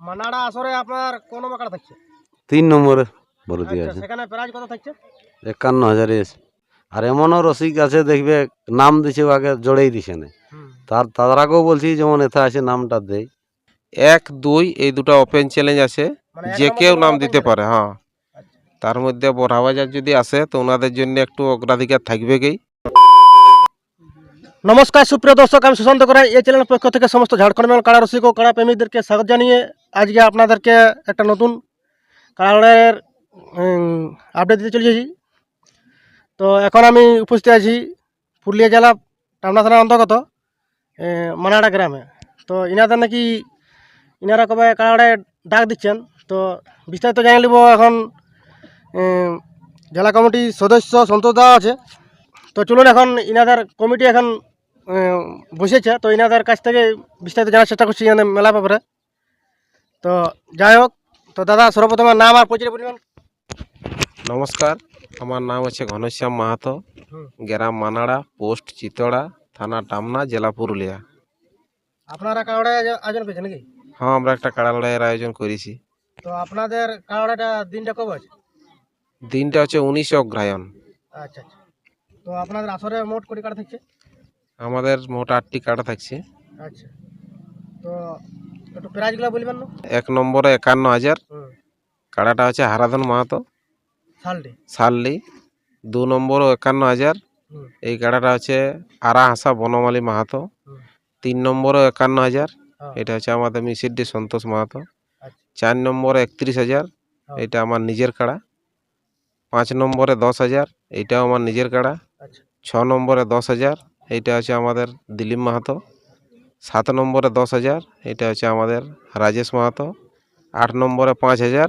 মানাড়া আসরে আপনার কোন নম্বর থাকছে? তিন নম্বরে ভর্তি আচ্ছা আছে। সেখানে প্রাইজ কত থাকছে? একান্ন হাজারে আছে। আর এমনও রসিক আছে দেখবে নাম দিছে ও আগে জড়েই দিছে না। তার তারাকেও বলছি যেমন এথা আছে নামটা দেই। এক দুই এই দুটো ওপেন চ্যালেঞ্জ আছে মানে যে কেউ নাম দিতে পারে হ্যাঁ। আচ্ছা। তার মধ্যে বড়াবাজার যদি আসে তো ওনাদের জন্য একটু অগ্রাধিকার থাকবে কি নমস্কার, সুপ্রিয় দর্শক, আমি সুশান্ত করাই। এই চ্যানেলের পক্ষ থেকে সমস্ত ঝাড়খণ্ড মেল কাড়া রসিক ও কাড়া প্রেমীদেরকে স্বাগত জানিয়ে আজকে আপনাদেরকে একটা নতুন কাড়াড়ের আপডেট দিতে চলেছি। তো এখন আমি উপস্থিত আছি পুরুলিয়া জেলা টামনা থানার অন্তর্গত মানাড়া গ্রামে। তো ইনাদের নাকি, ইনারা কবে কাড়াড়ে ডাক দিচ্ছেন? তো বিস্তারিত জানিয়ে নেব এখন জেলা কমিটির সদস্য সন্তোষ দা আছে। তো চলুন এখন ইনাদের কমিটি এখন বসেছে তো এনাদের কাছ থেকে বিস্তারিত জানার চেষ্টা করছি এখানে মেলা ব্যাপারে। তো যাই হোক তো দাদা সর্বপ্রথমে নাম আর পরিচয় পরিমাণ। নমস্কার আমার নাম হচ্ছে ঘনশ্যাম মাহাতো। গ্রাম মানাড়া পোস্ট চিতড়া থানা টামনা জেলা পুরুলিয়া। আপনারা কারোড়ে আয়োজন করেছেন নাকি? হ্যাঁ আমরা একটা কাড়া লড়াইয়ের আয়োজন করেছি। তো আপনাদের কারোড়াটা দিনটা কবে আছে দিনটা হচ্ছে উনিশে অগ্রায়ণ আচ্ছা আচ্ছা। তো আপনাদের আসরে মোট কোটি কাটা থাকছে? আমাদের মোট আটটি কাটা থাকছে। আচ্ছা। তো একটু প্রাইজগুলো বলবেন না? এক নম্বরে একান্ন হাজার। কাড়াটা হচ্ছে হারাধন মাহাতো। সাল্লি দু নম্বরও একান্ন হাজার। এই কাড়াটা হচ্ছে আরা হাসা বনমালী মাহাতো। তিন নম্বরও একান্ন হাজার। হ্যাঁ, এটা হচ্ছে আমাদের মিসিডি সন্তোষ মাহাতো। আচ্ছা। চার নম্বরে একত্রিশ হাজার। হ্যাঁ। এটা আমার নিজের কাড়া। পাঁচ নম্বরে দশ হাজার। এইটাও আমার নিজের কাড়া। আচ্ছা। ছ নম্বরে দশ হাজার। এইটা হচ্ছে আমাদের দিলীপ মাহাতো। সাত নম্বরে দশ হাজার এটা হচ্ছে আমাদের রাজেশ মাহাতো। আট নম্বরে পাঁচ হাজার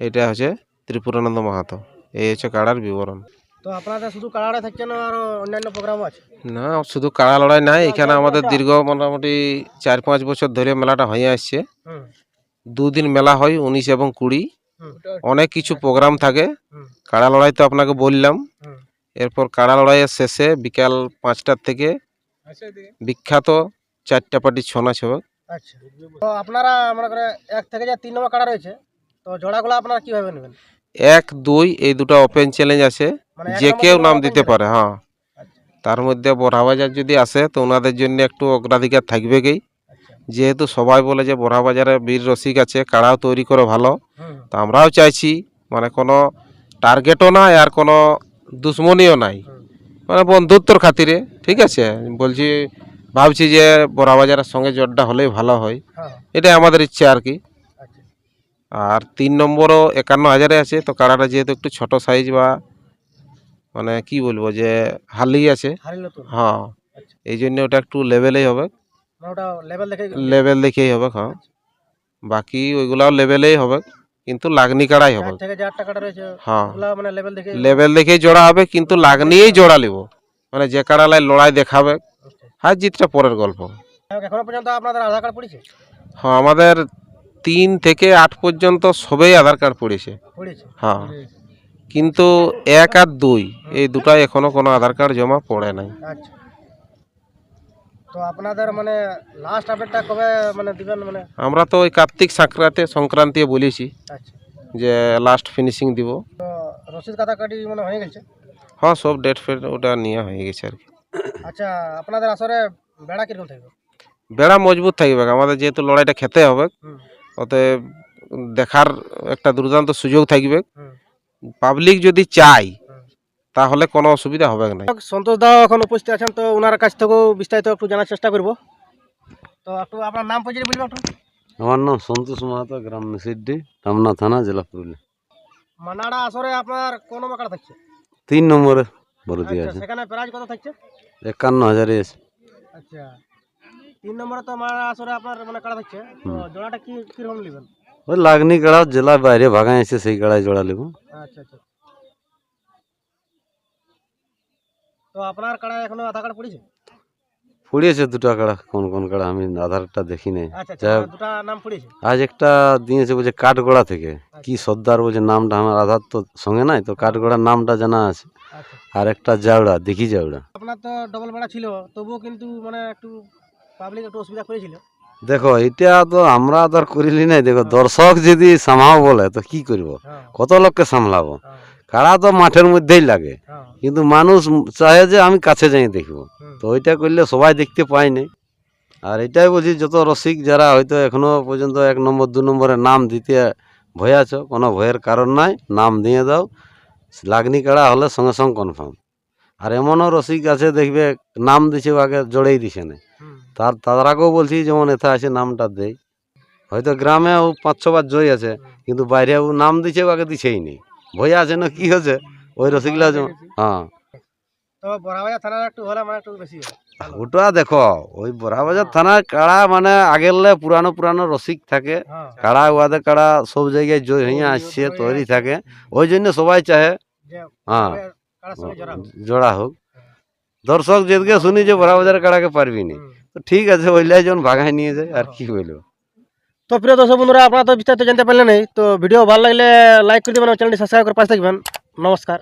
এটা হচ্ছে ত্রিপুরানন্দ মাহাতো। এই হচ্ছে কাড়ার বিবরণ। তো আপনাদের শুধু কারাড়ে থাকছে না আরও অন্যান্য প্রোগ্রামও আছে? না শুধু কাড়া লড়াই নাই এখানে আমাদের দীর্ঘ মোটামুটি চার পাঁচ বছর ধরে মেলাটা হয়ে আসছে। দুদিন মেলা হয় উনিশ এবং কুড়ি। অনেক কিছু প্রোগ্রাম থাকে। কাড়া লড়াই তো আপনাকে বললাম। এরপর কাড়া লড়াইয়ের শেষে বিকাল পাঁচটার থেকে বিখ্যাত চারটা পার্টি ছৌ নাচ হবে আচ্ছা। তো আপনারা মনে করে এক থেকে যে তিন নম্বর কাড়া রয়েছে তো জোড়াগুলো আপনারা কীভাবে নেবেন? এক দুই এই দুটো ওপেন চ্যালেঞ্জ আছে। মানে যে কেউ নাম দিতে পারে হ্যাঁ। তার মধ্যে বড়াবাজার যদি আসে তো ওনাদের জন্য একটু অগ্রাধিকার থাকবে কি আচ্ছা। যেহেতু সবাই বলে যে বড়াবাজারে বীর রসিক আছে কাড়াও তৈরি করে ভালো। তো আমরাও চাইছি মানে কোনো টার্গেটও নাই আর কোনো দুশ্মনীও নাই। মানে বন্ধুত্বর খাতিরে ঠিক আছে? বলছি ভাবছি যে বড়াবাজারের সঙ্গে জোরটা হলেই ভালো হয়। হ্যাঁ। এটাই আমাদের ইচ্ছে আর কি। আচ্ছা। আর তিন নম্বরও একান্ন হাজারে আছে তো কাড়াটা যেহেতু একটু ছোট সাইজ বা মানে কি বলব যে হালি আছে। হ্যাঁ। আচ্ছা। এই জন্য ওটা একটু লেভেলেই হবে। মানে লেভেল লেভেল দেখেই হবে হ্যাঁ। বাকি ওইগুলাও লেভেলেই হবে। কিন্তু লাগনি কাড়াই হবে। হ্যাঁ। মানে লেভেল দেখে লেভেল দেখেই জোড়া হবে কিন্তু লাগনিয়েই জোড়া নিব মানে যে কাড়ালাই লড়াই দেখাবে। হার জিতটা পরের গল্প। এখনও পর্যন্ত আপনাদের আধার কার্ড পড়েছে? হ্যাঁ আমাদের তিন থেকে আট পর্যন্ত সবেই আধার কার্ড পড়েছে। পড়েছে? হ্যাঁ। কিন্তু এক আর দুই এই দুটাই এখনও কোনো আধার কার্ড জমা পড়ে নাই। আচ্ছা। তো আপনাদের মানে লাস্ট আপডেটটা কবে মানে দিবেন মানে? আমরা তো ওই কার্তিক সংক্রান্তি সংক্রান্তি বলেছি আচ্ছা। যে লাস্ট ফিনিশিং দিব। তো রসিদ কাটা কাটি মানে হয়ে গেছে? হ্যাঁ সব ডেট ফেট ওটা নিয়ে হয়ে গেছে আর কি। আচ্ছা আপনাদের আসরে বেড়া কীরকম থাকবে? বেড়া মজবুত থাকবে আমাদের যেহেতু লড়াইটা খেতে হবে ওতে দেখার একটা দুর্দান্ত সুযোগ থাকবে। পাবলিক যদি চায়। তাহলে কোনো অসুবিধা হবে না। সন্তোষ দাও এখন উপস্থিত আছেন তো ওনার কাছ থেকেও বিস্তারিত একটু জানার চেষ্টা করব। তো একটু আপনার নাম পরিচয় বলবেন একটু। আমার নাম সন্তোষ মাহাতো গ্রাম মিসিড্ডি টামনা থানা জেলা পুরুলিয়া। মানাড়া আসরে আপনার কোন নম্বর কাটা থাকছে? তিন নম্বরে ভর্তি আচ্ছা আছে। সেখানে প্রাইজ কত থাকছে? একান্ন হাজারে আছে। আচ্ছা তিন নম্বরে তো মানাড়া আসরে আপনার মানে কাটা থাকছে। তো জোড়াটা কি কীরকম নেবেন? ওই লাগনি কাড়া জেলার বাইরে ভাগাই আছে সেই কাড়ায় জোড়া নেব। আচ্ছা আচ্ছা। তো আপনার কাড়ায় এখনও আধার কার্ড পড়েছে? পড়িয়েছে দুটা কাড়া। কোন কোন কাড়া? আমি আধারটা দেখি নাই। আচ্ছা যাই আচ্ছা হোক, দুটা নাম পড়েছে? আজ একটা দিয়েছে বলছে কাঠগোড়া থেকে। কি সর্দার বলছে নামটা? আমার আধার তো সঙ্গে নাই তো কাঠগোড়ার নামটা জানা আছে। আচ্ছা। আর একটা জাউড়া দেখি জাউড়া আপনার তো ডবল ভাড়া ছিল তবুও কিন্তু মানে একটু পাবলিক একটু অসুবিধা করেছিল। দেখো এটা তো আমরা আর করিলি নাই। দেখো দর্শক যদি সামাও বলে তো কি করব? হ্যাঁ। কত লোককে সামলাবো? হ্যাঁ। কাড়া তো মাঠের মধ্যেই লাগে। হ্যাঁ। কিন্তু মানুষ চাহে যে আমি কাছে যাই দেখব। তো ওইটা করলে সবাই দেখতে পায় নাই আর এটাই বলছি যত রসিক যারা হয়তো এখনও পর্যন্ত এক নম্বর দু নম্বরে নাম দিতে ভয় আছো কোনো ভয়ের কারণ নাই নাম দিয়ে দাও। লাগনি কাড়া হলে সঙ্গে সঙ্গে কনফার্ম আর এমনও রসিক আছে দেখবে নাম দিছে আগে জড়েই দিছে না। তার তারাকেও বলছি যেমন এথা আছে নামটা দেয় হয়তো গ্রামে ও পাঁচ ছবার জয় আছে কিন্তু বাইরে ও নাম দিছে আগে দিছেই নেই ভয় আছে না কি হয়েছে ওই যেমন হ্যাঁ। মানে। ওটা দেখো ওই বড়াবাজার থানার কাড়া মানে আগেরলে পুরানো পুরানো রসিক থাকে। হ্যাঁ। কাড়া ওয়াদে কাড়া সব জায়গায় জয় হয়ে আসছে তৈরি থাকে। ওই জন্য সবাই চাহে। হ্যাঁ। জড়া হোক। জোড়া হোক। দর্শক যেদিকে শুনি যে বড়াবাজার কাড়াকে পারবি নি তো ঠিক আছে ওইলাই যখন ভাগায় নিয়ে যায় আর কি বলব। তো প্রিয় দর্শক বন্ধুরা, আপনারা তো বিস্তারিত জানতে পারলেন তো ভিডিও ভালো লাগলে লাইক করে দেবেন চ্যানেলটি সাবস্ক্রাইব করে পাশে থাকবেন। নমস্কার।